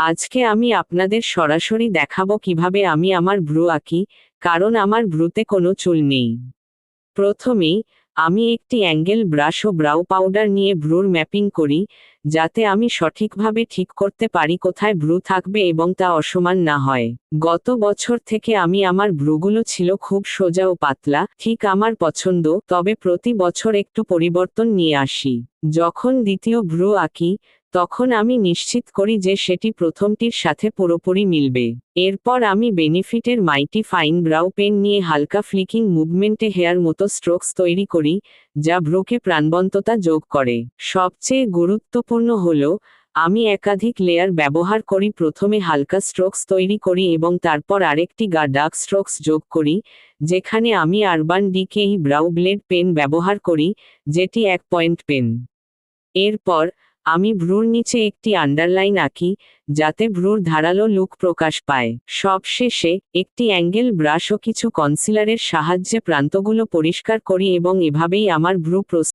আজকে আমি আপনাদের সরাসরি দেখাবো কীভাবে আমি আমার ভ্রু আঁকি, কারণ আমার ভ্রুতে কোনো চুল নেই। প্রথমেই, আমি একটি অ্যাঙ্গেল ব্রাশ ও ব্রাউ পাউডার নিয়ে ভ্রুর ম্যাপিং করি, যাতে আমি সঠিকভাবে ঠিক করতে পারি কোথায় ভ্রু থাকবে এবং তা অসমান না হয়। গত বছর থেকে আমি আমার ভ্রুগুলো ছিল খুব সোজা ও পাতলা, ঠিক আমার পছন্দ, তবে প্রতি বছর একটু পরিবর্তন নিয়ে আসি। যখন দ্বিতীয় ভ্রু আঁকি তখন আমি নিশ্চিত করি যে সেটি প্রথমটির সাথে পুরোপুরি মিলবে। এরপর আমি বেনিফিটের মাইটি ফাইন ব্রাউ পেন নিয়ে হালকা ফ্লিকিং মুভমেন্টে হেয়ার মতো স্ট্রোকস তৈরি করি, যা ব্রোকে প্রাণবন্ততা যোগ করে। সবচেয়ে গুরুত্বপূর্ণ হল, আমি একাধিক লেয়ার ব্যবহার করি, প্রথমে হালকা স্ট্রোকস তৈরি করি এবং তারপর আরেকটি গা ডার্ক স্ট্রোকস যোগ করি, যেখানে আমি Urban Decay brow blade pen ব্যবহার করি, যেটি এক পয়েন্ট পেন। এরপর আমি ভ্রুর নিচে একটি আন্ডারলাইন আঁকি, যাতে ভ্রুর ধারালো লুক প্রকাশ পায়। সবশেষে, একটি অ্যাঙ্গেল ব্রাশ ও কিছু কনসিলারের সাহায্যে প্রান্তগুলো পরিষ্কার করি এবং এভাবেই আমার ভ্রু